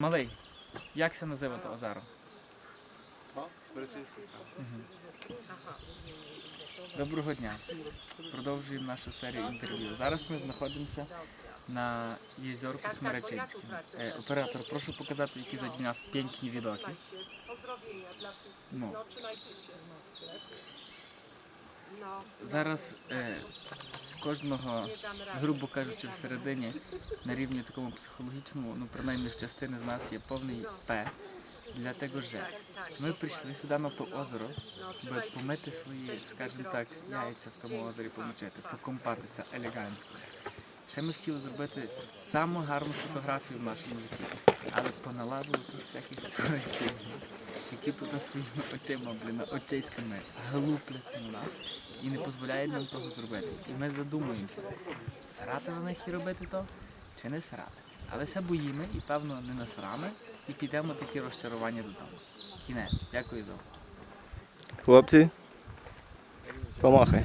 Малий, як це називає то озеро? Доброго дня. Продовжуємо нашу серію інтерв'ю. Зараз ми знаходимося на єзерку Смеречинському. Е, оператор, прошу показати, які нас відоки. Wszystkich. Ну, No, trzymajcie się. No, зараз е, в кожного, грубо кажучи, всередині на рівні такому психологічному, ну принаймні в частини з нас є повний П. Для того, що ми прийшли сюди на то озеро, No, помити свої, скажімо так, яйця в тому озері помочити, покомпатися елегантсько. Ще ми хотіли зробити саму гарну фотографію в нашому житті, але поналазили тут всяких туристів, які тут своїми очима, блін, очиськами глупляться на нас і не дозволяють нам того зробити. І ми задумуємося, срати на них і робити то, чи не срати. Але все боїмо і певно не насрами, і підемо такі розчарування додому. Кінець. Дякую за увагу. Хлопці, помахай.